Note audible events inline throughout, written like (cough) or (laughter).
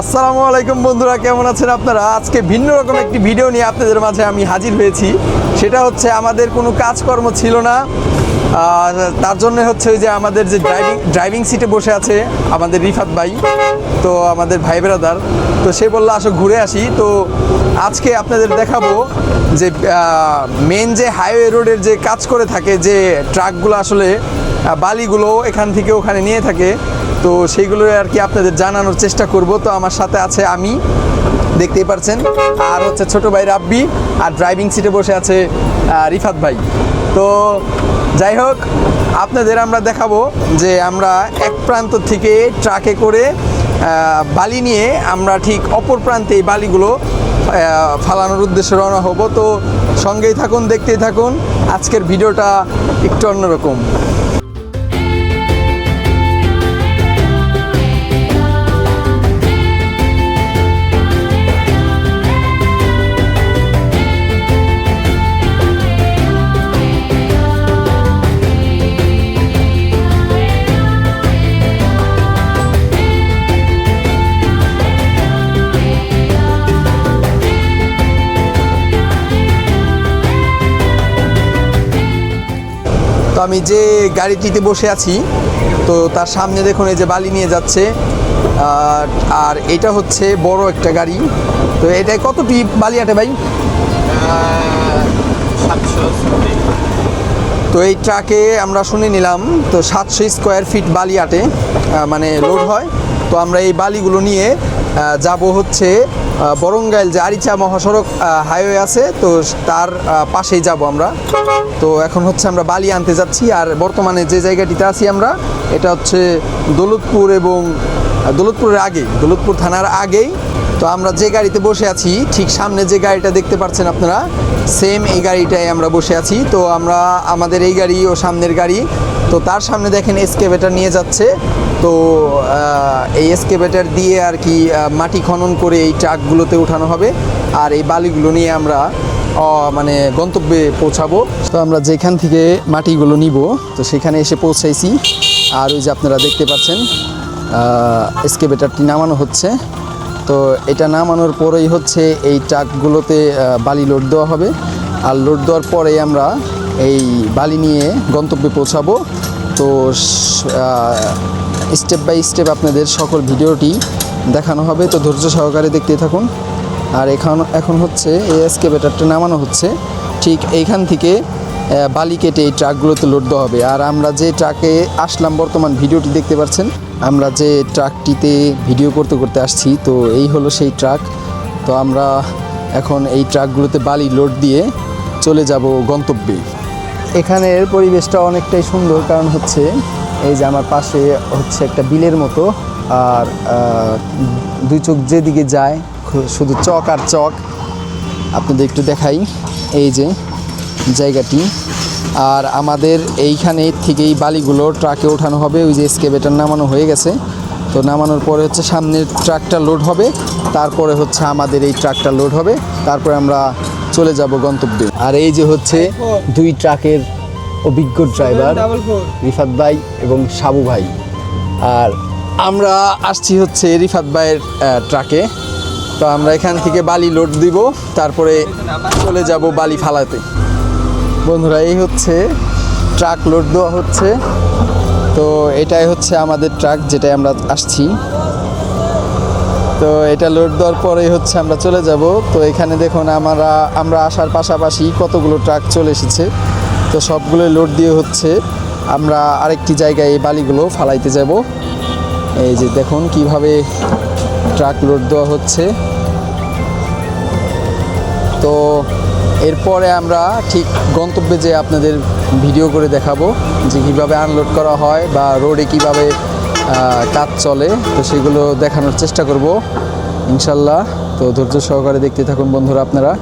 আসসালামু আলাইকুম বন্ধুরা, কেমন আছেন আপনারা? আজকে ভিন্ন রকম একটি ভিডিও নিয়ে আপনাদের মাঝে আমি হাজির হয়েছি। সেটা হচ্ছে আমাদের কোনো কাজকর্ম ছিল না। তার জন্য হচ্ছে ওই যে আমাদের যে ড্রাইভিং ড্রাইভিং সিটে বসে আছে আমাদের রিফাত ভাই, তো আমাদের ভাই ব্রাদার তো সে বলল, আসো ঘুরে আসি। তো আজকে আপনাদের দেখাবো যে মেন যে হাইওয়ে রোডের যে কাজ করে থাকে যে ট্রাকগুলো আসলে বালিগুলো এখান থেকে ওখানে নিয়ে থাকে তো সেইগুলো আর কি আপনাদের জানানোর চেষ্টা করব। তো আমার সাথে আছে আমি, দেখতেই পারছেন। আর হচ্ছে ছোট ভাই রাব্বি আর ড্রাইভিং সিটে বসে আছে রিফাত ভাই। তো যাই হোক, আপনাদের আমরা দেখাবো যে আমরা এক প্রান্ত থেকে ট্রাকে করে বালি নিয়ে আমরা ঠিক অপর প্রান্তে এই বালিগুলো ফালানোর উদ্দেশ্যে রওনা হব। তো সঙ্গেই থাকুন, দেখতেই থাকুন। আজকের ভিডিওটা একটু অন্যরকম। আমি যে গাড়িটিতে বসে আছি তো তার সামনে দেখুন এই যে বালি নিয়ে যাচ্ছে আর এটা হচ্ছে বড় একটা গাড়ি। তো এটায় কতটি বালি আটে ভাই? তো এই ট্রাকে আমরা শুনে নিলাম তো সাতশো স্কোয়ার ফিট বালি আটে মানে লোড হয়। তো আমরা এই বালিগুলো নিয়ে যাব হচ্ছে বরঙ্গাইল যে আরিচা মহাসড়ক হাইওয়ে আছে, তো তার পাশেই যাব আমরা। তো এখন হচ্ছে আমরা বালি আনতে যাচ্ছি, আর বর্তমানে যে জায়গাটিতে আছি আমরা, এটা হচ্ছে দৌলতপুর এবং দৌলতপুরের আগে, দৌলতপুর থানার আগেই। তো আমরা যে গাড়িতে বসে আছি, ঠিক সামনে যে গাড়িটা দেখতে পাচ্ছেন আপনারা সেম এই গাড়িটায় আমরা বসে আছি। তো আমরা, আমাদের এই গাড়ি ও সামনের গাড়ি, তো তার সামনে দেখেন এসকেভেটার নিয়ে যাচ্ছে। তো এই এসকেভেটার দিয়ে আর কি মাটি খনন করে এই ট্রাকগুলোতে উঠানো হবে। আর এই বালিগুলো নিয়ে আমরা মানে গন্তব্যে পৌঁছাবো। তো আমরা যেখান থেকে মাটিগুলো নিব, তো সেখানে এসে পৌঁছাইছি। আর ওই যে আপনারা দেখতে পাচ্ছেন এসকেভেটারটি নামানো হচ্ছে। তো এটা নামানোর পরেই হচ্ছে এই ট্রাকগুলোতে বালি লোড দেওয়া হবে। আর লোড দেওয়ার পরেই আমরা এই বালি নিয়ে গন্তব্যে পৌঁছাবো। তো স্টেপ বাই স্টেপ আপনাদের সকল ভিডিওটি দেখানো হবে। তো ধৈর্য সহকারে দেখতে থাকুন। আর এখন এখন হচ্ছে এই এসকেভেটারটা নামানো হচ্ছে। ঠিক এইখান থেকে বালি কেটে এই ট্রাকগুলোতে লোড দেওয়া হবে। আর আমরা যে ট্রাকে আসলাম বর্তমান ভিডিওটি দেখতে পাচ্ছেন, আমরা যে ট্রাকটিতে ভিডিও করতে করতে আসছি, তো এই হলো সেই ট্রাক। তো আমরা এখন এই ট্রাকগুলোতে বালি লোড দিয়ে চলে যাব গন্তব্যে। এখানের পরিবেশটা অনেকটাই সুন্দর, কারণ হচ্ছে এই যে আমার পাশে হচ্ছে একটা বিলের মতো আর দুই চোখ যেদিকে যায় শুধু চক আর চক। আপনাদের একটু দেখাই এই যে জায়গাটি। আর আমাদের এইখানে থেকেই বালিগুলো ট্রাকে ওঠানো হবে ওই যে এসকেভেটার নামানো হয়ে গেছে। তো নামানোর পরে হচ্ছে সামনের ট্রাকটা লোড হবে তারপরে হচ্ছে আমাদের এই ট্রাকটা লোড হবে তারপরে আমরা চলে যাব গন্তব্যে। আর এই যে হচ্ছে দুই ট্রাকের অভিজ্ঞ ড্রাইভার রিফাত ভাই এবং সাবু ভাই। আর আমরা আসছি হচ্ছে রিফাত ভাইয়ের ট্রাকে তো আমরা এখান থেকে বালি লোড দিব তারপরে চলে যাব বালি ফালাতে। বন্ধুরা এই হচ্ছে ট্রাক লোড দেওয়া হচ্ছে। তো এটাই হচ্ছে আমাদের ট্রাক যেটাই আমরা আসছি। তো এটা লোড দেওয়ার পরেই হচ্ছে আমরা চলে যাব। তো এখানে দেখুন আমরা আমরা আসার পাশাপাশি কতগুলো ট্রাক চলে এসেছে। তো সবগুলো লোড দিয়ে হচ্ছে আমরা আরেকটি জায়গায় এই বালিগুলো ফালাইতে যাব। এই যে দেখুন কীভাবে ট্রাক লোড দেওয়া হচ্ছে। তো এরপরে আমরা ঠিক গন্তব্যে যে আপনাদের ভিডিও করে দেখাবো যে কীভাবে আনলোড করা হয় বা রোডে কীভাবে কাজ চলে। তো সেগুলো দেখানোর চেষ্টা করব, ইনশাল্লাহ। তো ধৈর্য সহকারে দেখতে থাকুন বন্ধুরা আপনারা।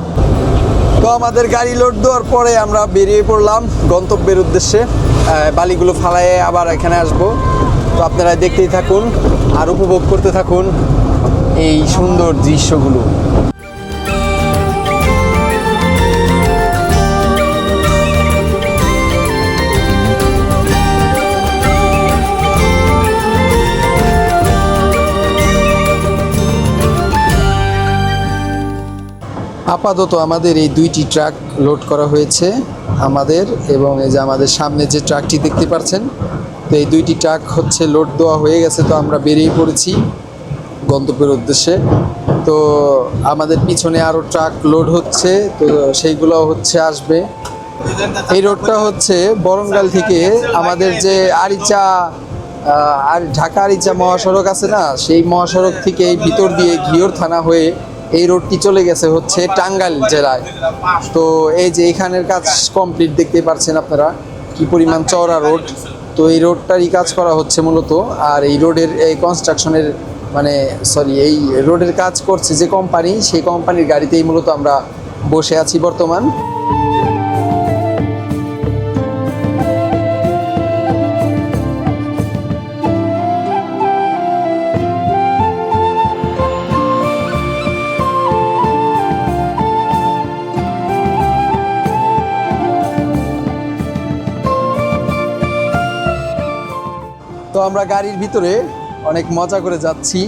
তো আমাদের গাড়ি লোড দেওয়ার পরে আমরা বেরিয়ে পড়লাম গন্তব্যের উদ্দেশ্যে। বালিগুলো ফালায়ে আবার এখানে আসব। তো আপনারা দেখতেই থাকুন আর উপভোগ করতে থাকুন এই সুন্দর দৃশ্যগুলো। আপাতত আমাদের এই দুইটি ট্রাক লোড করা হয়েছে আমাদের এবং এই যে আমাদের সামনে যে ট্রাকটি দেখতে পাচ্ছেন, তো এই দুইটি ট্রাক হচ্ছে লোড দেওয়া হয়ে গেছে, তো আমরা বেরিয়ে পড়েছি গন্তব্যের উদ্দেশ্যে। তো আমাদের পিছনে আরও ট্রাক লোড হচ্ছে, তো সেইগুলো হচ্ছে আসবে। এই রোডটা হচ্ছে বরঙ্গাল থেকে আমাদের যে আরিচা আর ঢাকা আরিচা মহাসড়ক আছে না, সেই মহাসড়ক থেকে এই ভিতর দিয়ে ঘিওর থানা হয়ে এই রোডটি চলে গেছে হচ্ছে টাঙ্গাইল জেলায়। তো এই যে এখানের কাজ কমপ্লিট দেখতে পাচ্ছেন আপনারা, কি পরিমাণ চওড়া রোড। তো এই রোডটারই কাজ করা হচ্ছে মূলত, আর এই রোডের এই কনস্ট্রাকশনের মানে সরি এই রোডের কাজ করছে যে কোম্পানি সেই কোম্পানির গাড়িতেই মূলত আমরা বসে আছি বর্তমান। আমরা গাড়ির ভিতরে অনেক মজা করে যাচ্ছি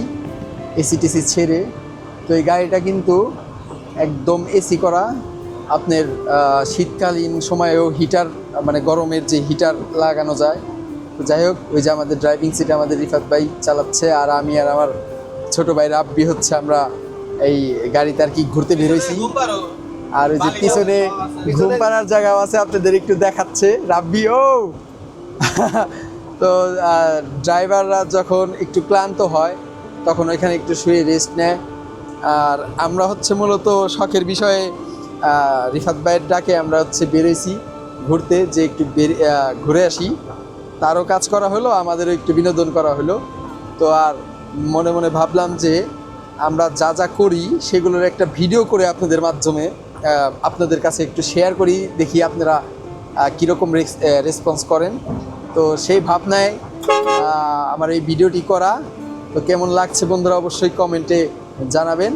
এসি টেসি ছেড়ে। তো এই গাড়িটা কিন্তু একদম এসি করা। আপনার শীতকালীন সময়েও হিটার মানে গরমের যে হিটার লাগানো যায়। তো যাই হোক ওই যে আমাদের ড্রাইভিং সিটে আমাদের রিফাত ভাই চালাচ্ছে আর আমি আর আমার ছোট ভাই রাব্বি হচ্ছে আমরা এই গাড়িতে আর কি ঘুরতে বেরোইছি। আর ওই যে পিছনে ঘুম পাড়ার জায়গাও আছে আপনাদের একটু দেখাচ্ছে। রাব্বি ও! (laughs) তো ড্রাইভাররা যখন একটু ক্লান্ত হয়, তখন ওইখানে একটু শুয়ে রেস্ট নেয়। আর আমরা হচ্ছে মূলত শখের বিষয়ে রিফাত ভাইয়ের ডাকে আমরা হচ্ছে বেরোইছি ঘুরতে, যে একটু ঘুরে আসি। তারও কাজ করা হলো, আমাদেরও একটু বিনোদন করা হলো। তো আর মনে মনে ভাবলাম যে, আমরা যা যা করি, সেগুলোর একটা ভিডিও করে আপনাদের মাধ্যমে আপনাদের কাছে একটু শেয়ার করি, দেখি আপনারা কীরকম রেসপন্স করেন। তো সেই ভাবনায় আমার এই ভিডিওটি করা। তো কেমন লাগছে বন্ধুরা অবশ্যই কমেন্টে জানাবেন।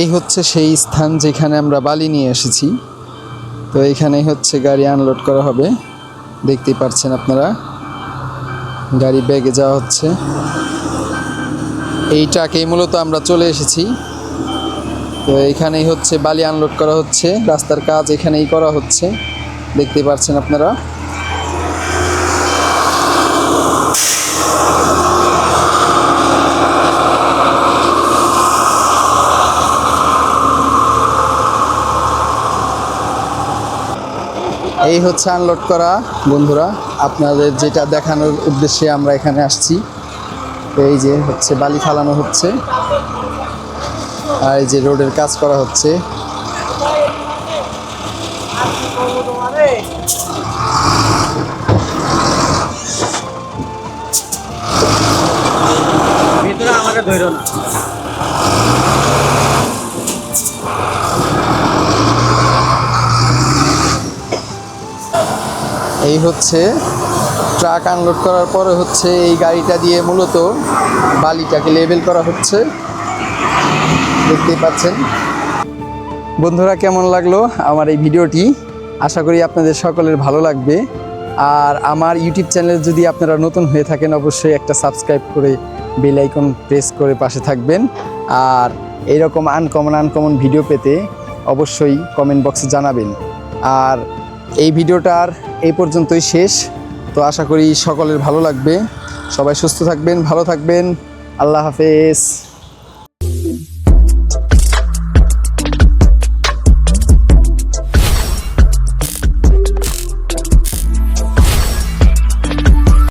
এই হচ্ছে সেই স্থান যেখানে আমরা বালি নিয়ে এসেছি। তো এখানেই হচ্ছে গাড়ি আনলোড করা হবে। দেখতেই পাচ্ছেন আপনারা। গাড়ি ব্যাগে যাওয়া হচ্ছে। এই ট্রাকেই মূলত আমরা চলে এসেছি। তো এখানেই হচ্ছে বালি আনলোড করা হচ্ছে। রাস্তার কাজ এখানেই করা হচ্ছে। দেখতে পাচ্ছেন আপনারা। এই হচ্ছে আনলোড করা। বন্ধুরা, আপনাদের যেটা দেখানোর উদ্দেশ্যে আমরা এখানে আসছি। এই যে হচ্ছে বালি ফালানো হচ্ছে। আর এই যে রোডের কাজ করা হচ্ছে। ভিতরে আমাকে ধরো না। এই হচ্ছে ট্রাক আনলোড করার পরে হচ্ছে এই গাড়িটা দিয়ে মূলত বালিটাকে লেবেল করা হচ্ছে। দেখতেই পাচ্ছেন। বন্ধুরা, কেমন লাগল আমার এই ভিডিওটি? আশা করি আপনাদের সকলের ভালো লাগবে। আর আমার ইউটিউব চ্যানেল যদি আপনারা নতুন হয়ে থাকেন, অবশ্যই একটা সাবস্ক্রাইব করে বেল আইকন প্রেস করে পাশে থাকবেন। আর এইরকম আনকমন আনকমন ভিডিও পেতে অবশ্যই কমেন্ট বক্সে জানাবেন। আর এই ভিডিওটার এই পর্যন্তই শেষ। তো আশা করি সকলের ভালো লাগবে। সবাই সুস্থ থাকবেন, ভালো থাকবেন। আল্লাহ হাফেজ।